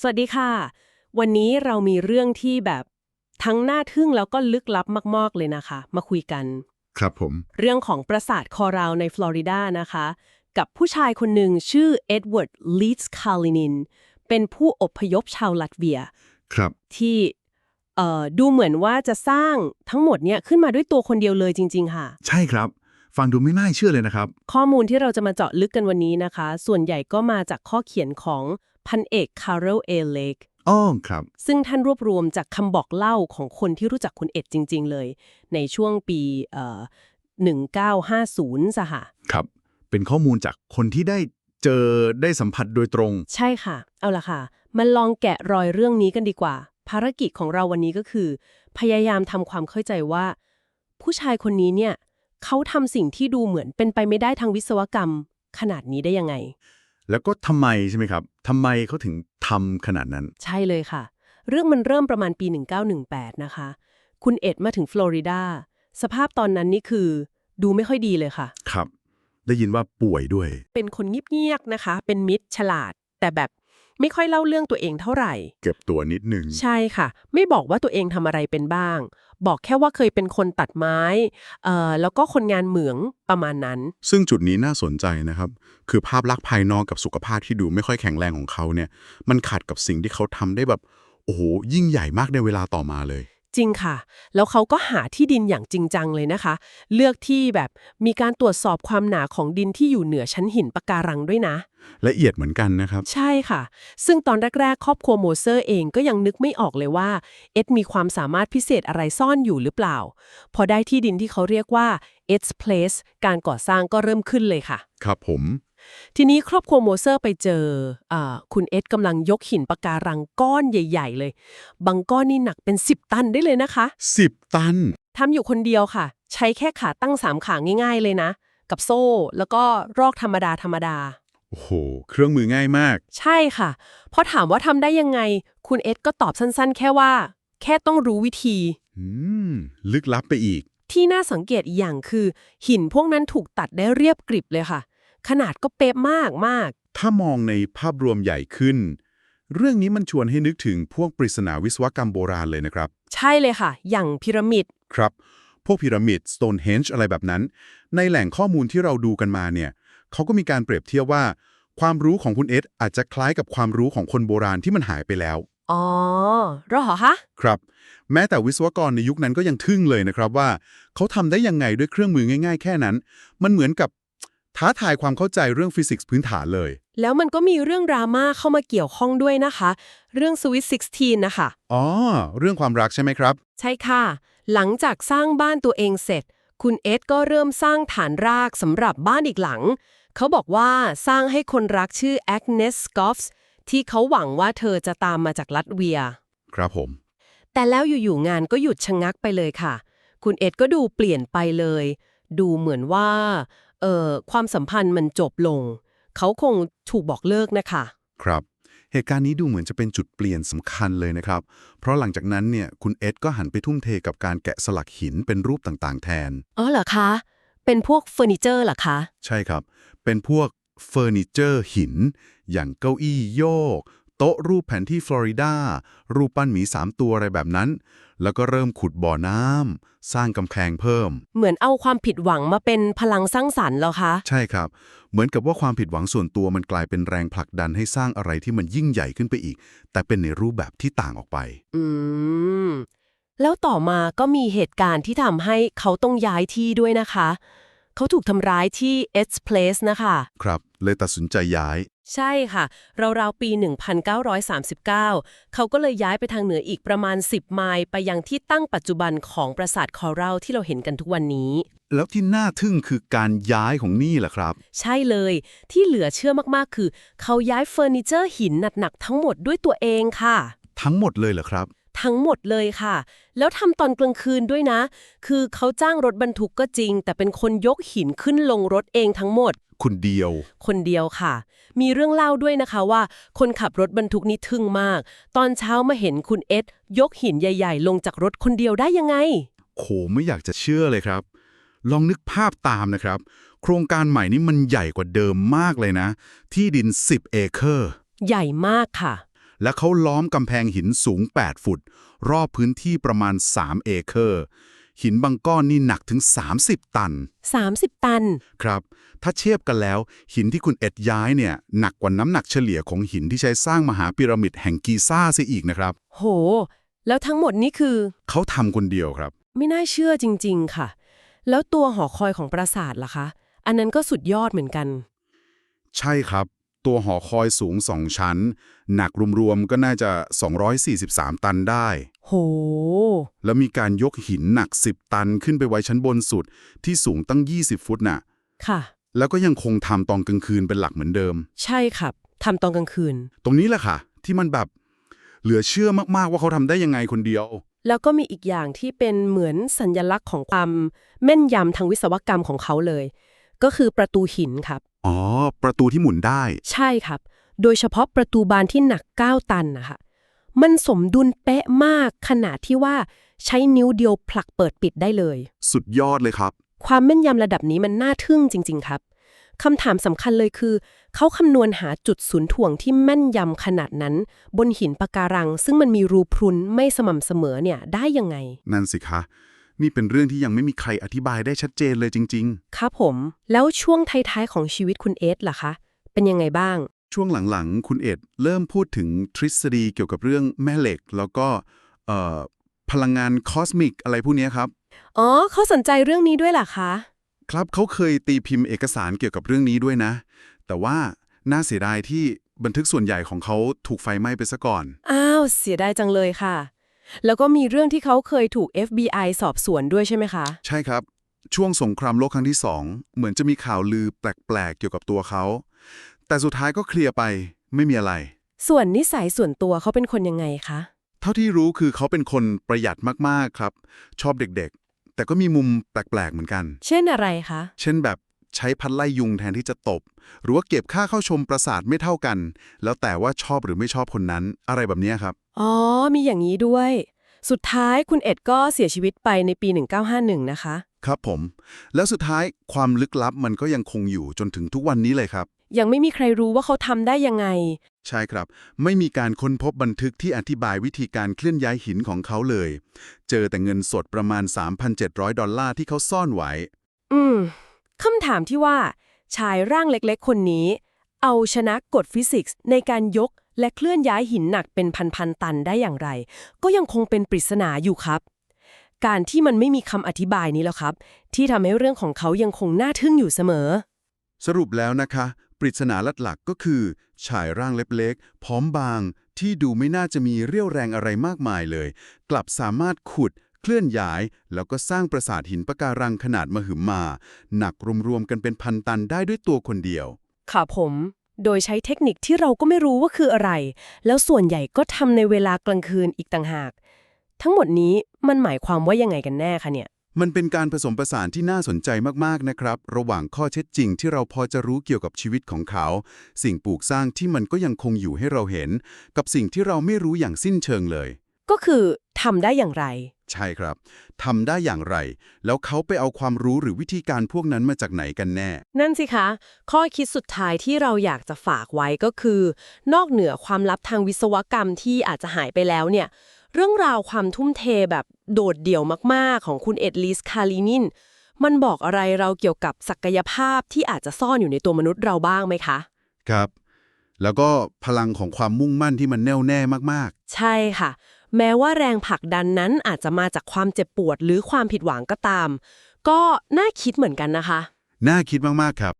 สวัสดีค่ะ วันนี้เรามีเรื่องที่แบบทั้งน่าทึ่งแล้วก็ลึกลับมาก ๆ เลยนะคะ มาคุยกัน ครับผม เรื่องของปราสาทคอราวในฟลอริดานะคะ กับผู้ชายคนหนึ่งชื่อเอ็ดเวิร์ดลีดส์คาลินิน เป็นผู้อพยพชาวลัตเวีย ครับ ที่เอ่อดูเหมือนว่าจะสร้างทั้งหมดเนี่ยขึ้นมาด้วยตัวคนเดียวเลยจริง ๆ ค่ะ ใช่ครับ ฟังดูไม่น่าเชื่อเลยนะครับ ข้อมูลที่เราจะมาเจาะลึกกันวันนี้นะคะ ส่วนใหญ่ก็มาจากข้อเขียนของ พันเอกคาร์เรลเอเลกอ้อครับ ซึ่งท่านรวบรวมจากคำบอกเล่าของคนที่รู้จักคุณเอ็ดจริง ๆ เลย ในช่วงปีเอ่อ1950สหะครับ เป็นข้อมูลจากคนที่ได้เจอได้สัมผัสโดยตรง ใช่ค่ะ เอาล่ะค่ะ มาลองแกะรอยเรื่องนี้กันดีกว่า ภารกิจของเราวันนี้ก็คือ พยายามทำความเข้าใจว่า ผู้ชายคนนี้เนี่ย เขาทำสิ่งที่ดูเหมือนเป็นไปไม่ได้ทางวิศวกรรม ขนาดนี้ได้ยังไง แล้วก็ทำไมใช่ไหมครับทำไมเขาถึงทำขนาดนั้น ใช่เลยค่ะ เรื่องมันเริ่มประมาณปี 1918 นะคะ คุณเอ็ดมาถึงฟลอริดา สภาพตอนนั้นนี่คือดูไม่ค่อยดีเลยค่ะ ครับ ได้ยินว่าป่วยด้วย เป็นคนเงียบๆนะคะ เป็นมิตรฉลาด แต่แบบไม่ค่อยเล่าเรื่องตัวเองเท่าไหร่ เก็บตัวนิดนึง ใช่ค่ะ ไม่บอกว่าตัวเองทำอะไรเป็นบ้าง บอกแค่ว่าเคยเป็นคนตัดไม้เอ่อแล้วก็คนงานเหมืองประมาณนั้น ซึ่งจุดนี้น่าสนใจนะครับ คือภาพลักษณ์ภายนอกกับสุขภาพที่ดูไม่ค่อยแข็งแรงของเขาเนี่ย มันขัดกับสิ่งที่เขาทำได้แบบ โอ้โห ยิ่งใหญ่มากในเวลาต่อมาเลย จริงค่ะ แล้วเขาก็หาที่ดินอย่างจริงจังเลยนะคะ เลือกที่แบบมีการตรวจสอบความหนาของดินที่อยู่เหนือชั้นหินปะการังด้วยนะ ละเอียดเหมือนกันนะครับ ใช่ค่ะ ซึ่งตอนแรกๆ ครอบครัวโมเซอร์เองก็ยังนึกไม่ออกเลยว่า เอ็ดมีความสามารถพิเศษอะไรซ่อนอยู่หรือเปล่า พอได้ที่ดินที่เขาเรียกว่า Ed's Place การก่อสร้างก็เริ่มขึ้นเลยค่ะ ครับผม ทีนี้ครอบครัวโมเซอร์ไปเจออาคุณเอ็ดกำลังยกหินปะการังก้อนใหญ่ ๆ เลย บางก้อนนี่หนักเป็น 10 ตันได้เลยนะคะ 10 ตันทำอยู่คนเดียวค่ะ ใช้แค่ขาตั้งสามขาง่าย ๆ เลยนะ กับโซ่แล้วก็รอกธรรมดาธรรมดาโอ้โห เครื่องมือง่ายมาก ใช่ค่ะพอถามว่าทำได้ยังไง คุณเอ็ดก็ตอบสั้นๆ แค่ว่า แค่ต้องรู้วิธี อืม ลึกลับไปอีก ที่น่าสังเกตอีกอย่างคือ หินพวกนั้นถูกตัดได้เรียบกริบเลยค่ะ ขนาดก็เป๊ะมากมาก ถ้ามองในภาพรวมใหญ่ขึ้น เรื่องนี้มันชวนให้นึกถึงพวกปริศนาวิศวกรรมโบราณเลยนะครับๆใช่เลยค่ะ อย่างพีระมิด ครับ พวกพีระมิด Stonehenge อะไรแบบนั้น ในแหล่งข้อมูลที่เราดูกันมาเนี่ยเขาก็มีการเปรียบเทียบว่า ความรู้ของคุณเอสอาจจะคล้ายกับความรู้ของคนโบราณที่มันหายไปแล้ว อ๋อเหรอคะครับ แม้แต่วิศวกรในยุคนั้นก็ยังทึ่งเลยนะครับว่า เขาทำได้ยังไงด้วยเครื่องมือง่าย ๆ แค่นั้น มันเหมือนกับ ท้าทายความเข้าใจเรื่องฟิสิกส์พื้นฐานเลย แล้วมันก็มีเรื่องดราม่าเข้ามาเกี่ยวข้องด้วยนะคะ เรื่องสวิต16นะคะ อ๋อ เรื่องความรักใช่ไหมครับ ใช่ค่ะ หลังจากสร้างบ้านตัวเองเสร็จ คุณเอ็ดก็เริ่มสร้างฐานรากสำหรับบ้านอีกหลัง เขาบอกว่าสร้างให้คนรักชื่อแอกเนสกอฟส์ที่เขาหวังว่าเธอจะตามมาจากลัตเวีย ครับผม แต่แล้วอยู่ๆงานก็หยุดชะงักไปเลยค่ะ คุณเอ็ดก็ดูเปลี่ยนไปเลย ดูเหมือนว่าเอ่อ ความสัมพันธ์มันจบลง เขาคงถูกบอกเลิกนะคะ ครับ เหตุการณ์นี้ดูเหมือนจะเป็นจุดเปลี่ยนสำคัญเลยนะครับ เพราะหลังจากนั้นเนี่ยคุณเอ็ดก็หันไปทุ่มเทกับการแกะสลักหินเป็นรูปต่างๆ แทน อ๋อเหรอคะ เป็นพวกเฟอร์นิเจอร์เหรอคะ ใช่ครับ เป็นพวกเฟอร์นิเจอร์หิน อย่างเก้าอี้โยก โต๊ะรูปแผนที่ฟลอริดารูปปั้นหมีสามตัวอะไรแบบนั้น แล้วก็เริ่มขุดบ่อน้ำสร้างกำแพงเพิ่ม เหมือนเอาความผิดหวังมาเป็นพลังสร้างสรรค์เหรอคะ ใช่ครับ เหมือนกับว่าความผิดหวังส่วนตัวมันกลายเป็นแรงผลักดันให้สร้างอะไรที่มันยิ่งใหญ่ขึ้นไปอีก แต่เป็นในรูปแบบที่ต่างออกไป อืม แล้วต่อมาก็มีเหตุการณ์ที่ทำให้เขาต้องย้ายที่ด้วยนะคะ เขาถูกทำร้ายที่ Ed's Place นะคะ ครับ เลยตัดสินใจย้าย ใช่ค่ะ ราวๆ ปี 1939 เขาก็เลยย้ายไปทางเหนืออีกประมาณ 10 ไมล์ไปยังที่ตั้งปัจจุบันของปราสาทคอรัลที่เราเห็นกันทุกวันนี้ แล้วที่น่าทึ่งคือการย้ายของนี่แหละครับ ใช่เลย ที่เหลือเชื่อมากๆ คือ เขาย้ายเฟอร์นิเจอร์หินหนักๆ ทั้งหมดด้วยตัวเองค่ะ ทั้งหมดเลยเหรอครับ ทั้งหมดเลยค่ะ แล้วทำตอนกลางคืนด้วยนะ คือเขาจ้างรถบรรทุกก็จริง แต่เป็นคนยกหินขึ้นลงรถเองทั้งหมดคุณเดียว คนเดียวค่ะ มีเรื่องเล่าด้วยนะคะว่า คนขับรถบรรทุกนี่ทึ่งมาก ตอนเช้ามาเห็นคุณเอ็ดยกหินใหญ่ ๆ ลงจากรถคนเดียวได้ยังไงโหไม่อยากจะเชื่อเลยครับ ลองนึกภาพตามนะครับ โครงการใหม่นี้มันใหญ่กว่าเดิมมากเลยนะ ที่ดิน 10 เอเคอร์ ใหญ่มากค่ะ และเขาล้อมกำแพงหินสูง 8 ฟุต รอบพื้นที่ประมาณ 3 เอเคอร์ หินบางก้อนนี่หนักถึง 30 ตัน 30 ตัน ครับ ถ้าเทียบกันแล้ว หินที่คุณเอ็ดย้ายเนี่ย หนักกว่าน้ำหนักเฉลี่ยของหินที่ใช้สร้างมหาพีระมิดแห่งกีซ่าซะอีกนะครับ โห แล้วทั้งหมดนี้คือ เขาทำคนเดียวครับ ไม่น่าเชื่อจริง ๆ ค่ะ แล้วตัวหอคอยของปราสาทล่ะคะ อันนั้นก็สุดยอดเหมือนกัน ใช่ครับ ตัวหอคอยสูง2ชั้น หนักรวมๆก็น่าจะ 243 ตันได้ โห แล้วมีการยกหินหนัก 10 ตันขึ้นไปไว้ชั้นบนสุดที่สูงตั้ง 20 ฟุตน่ะ ค่ะ แล้วก็ยังคงทำตอนกลางคืนเป็นหลักเหมือนเดิม ใช่ครับทำตอนกลางคืน ตรงนี้แหละค่ะ ที่มันแบบเหลือเชื่อมากๆว่าเขาทำได้ยังไงคนเดียว แล้วก็มีอีกอย่างที่เป็นเหมือนสัญญลักษณ์ของความแม่นยำทางวิศวกรรมของเขาเลย ก็คือประตูหินครับ อ๋อ ประตูที่หมุนได้ ใช่ครับ โดยเฉพาะประตูบานที่หนัก 9 ตันนะคะมันสมดุลเป๊ะมากขนาดที่ว่าใช้นิ้วเดียวผลักเปิดปิดได้เลย สุดยอดเลยครับ ความแม่นยำระดับนี้มันน่าทึ่งจริง ๆ ครับคำถามสำคัญเลยคือ เขาคำนวณหาจุดศูนย์ถ่วงที่แม่นยำขนาดนั้น บนหินปะการัง ซึ่งมันมีรูพรุนไม่สม่ำเสมอเนี่ยได้ยังไง นั่นสิคะ นี่เป็นเรื่องที่ยังไม่มีใครอธิบายได้ชัดเจนเลยจริงครับผม แล้วช่วงท้ายๆของชีวิตคุณเอสล่ะคะ เป็นยังไงบ้างๆช่วงหลังๆ คุณเอ็ดเริ่มพูดถึงทฤษฎีเกี่ยวกับเรื่องแม่เหล็ก แล้วก็เอ่อพลังงานคอสมิกอะไรพวกเนี้ยครับ อ๋อเขาสนใจเรื่องนี้ด้วยล่ะคะ ครับเขาเคยตีพิมพ์เอกสารเกี่ยวกับเรื่องนี้ด้วยนะ แต่ว่าน่าเสียดายที่บันทึกส่วนใหญ่ของเขาถูกไฟไหม้ไปซะก่อน อ้าว เสียดายจังเลยค่ะ แล้วก็มีเรื่องที่เขาเคยถูก FBI สอบสวนด้วยใช่ไหมคะ ใช่ครับ ช่วงสงครามโลกครั้งที่สองเหมือนจะมีข่าวลือแปลกๆเกี่ยวกับตัวเขา แต่สุดท้ายก็เคลียร์ไปไม่มีอะไร ส่วนนิสัยส่วนตัวเขาเป็นคนยังไงคะ เท่าที่รู้คือเขาเป็นคนประหยัดมากๆครับ ชอบเด็กๆ แต่ก็มีมุมแปลกๆเหมือนกัน เช่นอะไรคะ เช่นแบบ ใช้พัดไล่ยุงแทนที่จะตบ หรือว่าเก็บค่าเข้าชมปราสาทไม่เท่ากัน แล้วแต่ว่าชอบหรือไม่ชอบคนนั้น อะไรแบบเนี้ยครับ อ๋อ มีอย่างนี้ด้วย สุดท้ายคุณเอ็ดก็เสียชีวิตไปในปี 1951 นะคะ ครับผม แล้วสุดท้ายความลึกลับมันก็ยังคงอยู่จนถึงทุกวันนี้เลยครับ ยังไม่มีใครรู้ว่าเขาทำได้ยังไง ใช่ครับ ไม่มีการค้นพบบันทึกที่อธิบายวิธีการเคลื่อนย้ายหินของเขาเลย เจอแต่เงินสดประมาณ 3,700 ดอลลาร์ที่เขาซ่อนไว้ อืม คำถามที่ว่า ชายร่างเล็กๆ คนนี้ เอาชนะกฎฟิสิกส์ในการยกและเคลื่อนย้ายหินหนักเป็นพันๆตันได้อย่างไร ก็ยังคงเป็นปริศนาอยู่ครับ การที่มันไม่มีคำอธิบายนี้แล้วครับ ที่ทำให้เรื่องของเขายังคงน่าทึ่งอยู่เสมอ สรุปแล้วนะคะ ปริศนาหลักๆก็คือ ชายร่างเล็กๆพร้อมบาง ที่ดูไม่น่าจะมีเรี่ยวแรงอะไรมากมายเลย กลับสามารถขุดเคลื่อนย้าย แล้วก็สร้างปราสาทหินปะการังขนาดมหึมา หนักรวมๆกันเป็นพันตันได้ด้วยตัวคนเดียว ค่ะผม โดยใช้เทคนิคที่เราก็ไม่รู้ว่าคืออะไร แล้วส่วนใหญ่ก็ทำในเวลากลางคืนอีกต่างหาก ทั้งหมดนี้มันหมายความว่ายังไงกันแน่คะเนี่ยมันเป็นการผสมผสานที่น่าสนใจมากๆนะครับ ระหว่างข้อเท็จจริงที่เราพอจะรู้เกี่ยวกับชีวิตของเขา สิ่งปลูกสร้างที่มันก็ยังคงอยู่ให้เราเห็น กับสิ่งที่เราไม่รู้อย่างสิ้นเชิงเลย ก็คือทำได้อย่างไร ใช่ครับทำได้อย่างไร แล้วเขาไปเอาความรู้หรือวิธีการพวกนั้นมาจากไหนกันแน่ นั่นสิคะ ข้อคิดสุดท้ายที่เราอยากจะฝากไว้ก็คือ นอกเหนือความลับทางวิศวกรรมที่อาจจะหายไปแล้วเนี่ยเรื่องราวความทุ่มเทแบบโดดเดี่ยวมากๆ ของคุณเอ็ดลิสคาลินินมันบอกอะไรเราเกี่ยวกับศักยภาพที่อาจจะซ่อนอยู่ในตัวมนุษย์เราบ้างไหมคะ ครับ แล้วก็พลังของความมุ่งมั่นที่มันแน่วแน่มากใช่ค่ะ แม้ว่าแรงผลักดันนั้นอาจจะมาจากความเจ็บปวดหรือความผิดหวังก็ตาม ก็น่าคิดเหมือนกันนะคะ น่าคิดมาก ๆ ครับ